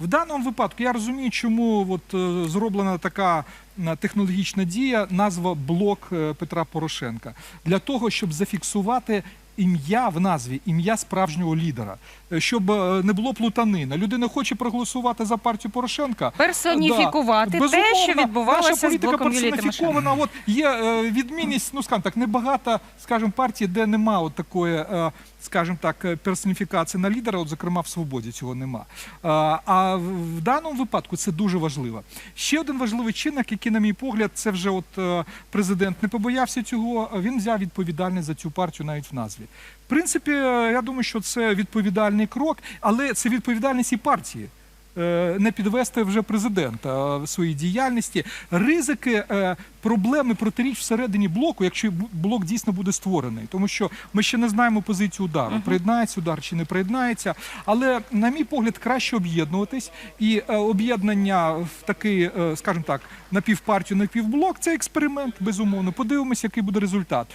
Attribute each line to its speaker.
Speaker 1: В даному випадку я розумію, чому от, е, зроблена така е, технологічна дія, назва блок е, Петра Порошенка для того, щоб зафіксувати. Ім'я в назві, ім'я справжнього лідера, Е, щоб е, не було плутанина. Людина хоче проголосувати за партію Порошенка.
Speaker 2: Персоніфікувати
Speaker 1: Да.
Speaker 2: те, що відбувалося
Speaker 1: наша
Speaker 2: з
Speaker 1: політика
Speaker 2: блоком Юлії
Speaker 1: персоніфікована. От є е, відмінність, ну скажімо так, небагато, скажімо, партій, де нема от такої, скажімо так, персоніфікації на лідера. От, зокрема, в свободі цього нема. А в даному випадку це дуже важливо. Ще один важливий чинник, який, на мій погляд, це вже от президент не побоявся цього. Він взяв відповідальність за цю партію навіть в назві. В принципі, е, я думаю, що це відповідальний крок, але це відповідальність і партії. Е, Не підвести вже президента в своїй діяльності, ризики, е, проблеми протиріч всередині блоку, якщо блок дійсно буде створений, тому що ми ще не знаємо позицію удару, приєднається удар чи не приєднається. Але, на мій погляд, краще об'єднуватись, і об'єднання в такий, скажімо так, напівпартію, напівблок це експеримент, безумовно. Подивимося, який буде результат.